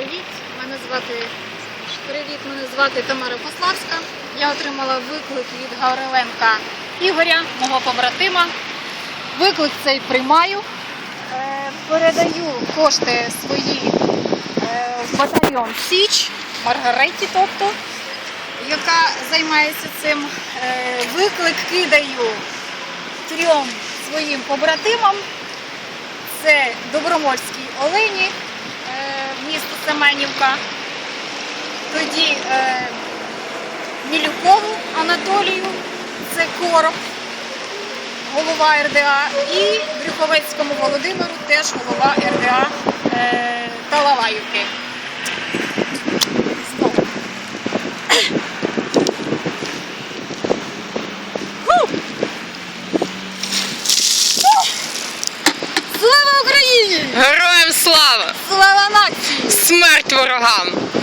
Привіт, мене звати Привіт, мене звати Тамара Пославська. Я отримала виклик від Гавриленка Ігоря, мого побратима. Виклик цей приймаю. Е, Передаю кошти свої е, в батальйон Січ, Маргареті, тобто, яка займається цим. Е, Виклик кидаю трьом своїм побратимам. Це Добромольській Олені, Семенівка. Тоді е, Мілюкову Анатолію, це Короб, голова РДА, і Брюховецькому Володимиру, теж голова РДА е, Талалаївки. Смерть ворогам!